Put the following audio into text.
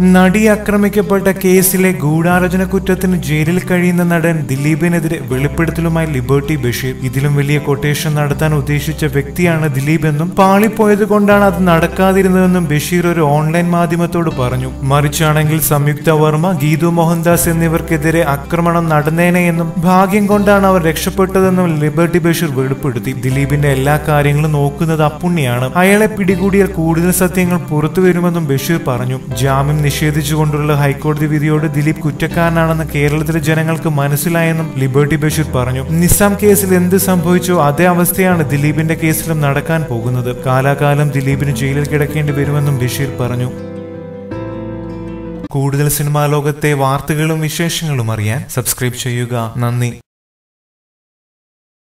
നടി ആക്രമിക്കപ്പെട്ട കേസിലെ ഗൂഢാലോചന കുറ്റത്തിന് ജയിലിൽ കഴിയുന്ന നടൻ ദിലീപിനെതിരെ വെളിപ്പെടുത്തലുമായി ലിബർട്ടി ബഷീർ. ഇതിലും വലിയ കൊട്ടേഷൻ നടത്താൻ ഉദ്ദേശിച്ച വ്യക്തിയാണ് ദിലീപ് എന്നും പാളിപ്പോയത് കൊണ്ടാണ് അത് നടക്കാതിരുന്നതെന്നും ബഷീർ ഒരു ഓൺലൈൻ മാധ്യമത്തോട് പറഞ്ഞു. മറിച്ചാണെങ്കിൽ സംയുക്ത വർമ്മ ഗീതു മോഹൻദാസ് എന്നിവർക്കെതിരെ ആക്രമണം നടന്നേനെ എന്നും ഭാഗ്യം കൊണ്ടാണ് അവർ രക്ഷപ്പെട്ടതെന്നും ലിബർട്ടി ബഷീർ വെളിപ്പെടുത്തി. ദിലീപിന്റെ എല്ലാ കാര്യങ്ങളും നോക്കുന്നത് അപ്പുണ്ണിയാണ് അയാളെ പിടികൂടിയാൽ കൂടുതൽ സത്യങ്ങൾ പുറത്തു വരുമെന്നും ബഷീർ പറഞ്ഞു. ജാമ്യം നിഷേധിച്ചുകൊണ്ടുള്ള ഹൈക്കോടതി വിധിയോട് ദിലീപ് കുറ്റക്കാരനാണെന്ന് കേരളത്തിലെ ജനങ്ങൾക്ക് മനസ്സിലായെന്നും ലിബർട്ടി ബഷീർ പറഞ്ഞു. നിസാം കേസിൽ എന്ത് സംഭവിച്ചോ അതേ അവസ്ഥയാണ് ദിലീപിന്റെ കേസിലും നടക്കാൻ പോകുന്നത്. കാലാകാലം ദിലീപിന് ജയിലിൽ കിടക്കേണ്ടി വരുമെന്നും ബഷീർ പറഞ്ഞു. കൂടുതൽ സിനിമാ ലോകത്തെ വാർത്തകളും വിശേഷങ്ങളും അറിയാൻ സബ്സ്ക്രൈബ് ചെയ്യുക. നന്ദി.